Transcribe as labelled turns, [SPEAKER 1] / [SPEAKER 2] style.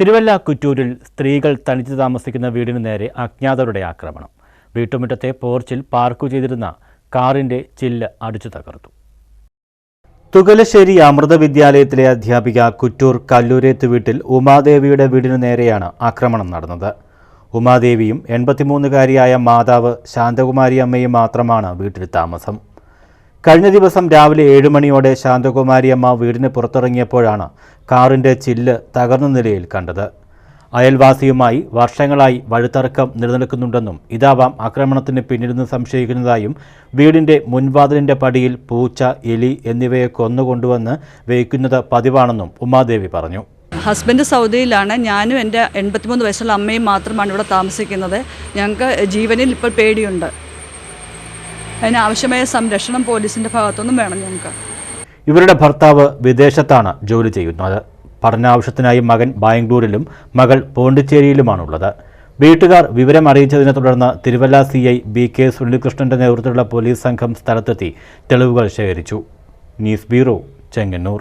[SPEAKER 1] തിരുവല്ല കുറ്റൂരിൽ സ്ത്രീകൾ തനിച്ചു താമസിക്കുന്ന വീടിന് നേരെ അജ്ഞാതരുടെ ആക്രമണം. വീട്ടുമുറ്റത്തെ പോർച്ചിൽ പാർക്കു ചെയ്തിരുന്ന കാറിന്റെ ചില്ല് അടിച്ചു തകർത്തു. തുകലശ്ശേരി അമൃത വിദ്യാലയത്തിലെ അധ്യാപിക കുറ്റൂർ കല്ലൂരേത്ത് വീട്ടിൽ ഉമാദേവിയുടെ വീടിനു നേരെയാണ് ആക്രമണം നടന്നത്. ഉമാദേവിയും എൺപത്തിമൂന്നുകാരിയായ മാതാവ് ശാന്തകുമാരി അമ്മയും മാത്രമാണ് വീട്ടിൽ താമസം. കഴിഞ്ഞ ദിവസം രാവിലെ ഏഴ് മണിയോടെ ശാന്തകുമാരിയമ്മ വീടിന് പുറത്തിറങ്ങിയപ്പോഴാണ് കാറിന്റെ ചില്ല് തകർന്ന നിലയിൽ കണ്ടത്. അയൽവാസിയുമായി വർഷങ്ങളായി വഴുത്തർക്കം നിലനിൽക്കുന്നുണ്ടെന്നും ഇതാവാം ആക്രമണത്തിന് പിന്നിലെന്ന് സംശയിക്കുന്നതായും വീടിന്റെ മുൻവാതിലിന്റെ പടിയിൽ പൂച്ച എലി എന്നിവയെ കൊന്നുകൊണ്ടുവന്ന് വയ്ക്കുന്നത് പതിവാണെന്നും ഉമാദേവി പറഞ്ഞു.
[SPEAKER 2] ഹസ്ബൻഡ് സൗദിയിലാണ്. ഞാനും എന്റെ എൺപത്തിമൂന്ന് വയസ്സുള്ള അമ്മയും മാത്രമാണ് ഇവിടെ താമസിക്കുന്നത്. ഞങ്ങൾക്ക് ജീവനിൽ ഇപ്പോൾ പേടിയുണ്ട്. അതിനാവശ്യമായ സംരക്ഷണം പോലീസിന്റെ ഭാഗത്തുനിന്നും വേണം ഞങ്ങൾക്ക്.
[SPEAKER 1] ഇവരുടെ ഭർത്താവ് വിദേശത്താണ് ജോലി ചെയ്യുന്നത്. പഠനാവശ്യത്തിനായി മകൻ ബാംഗ്ലൂരിലും മകൾ പോണ്ടിച്ചേരിയിലുമാണുള്ളത്. വീട്ടുകാർ വിവരം അറിയിച്ചതിനെ തുടർന്ന് Thiruvalla C I B K സുനിൽകൃഷ്ണന്റെ നേതൃത്വത്തിലുള്ള പോലീസ് സംഘം സ്ഥലത്തെത്തി തെളിവുകൾ ശേഖരിച്ചു. News bureau Chengannur.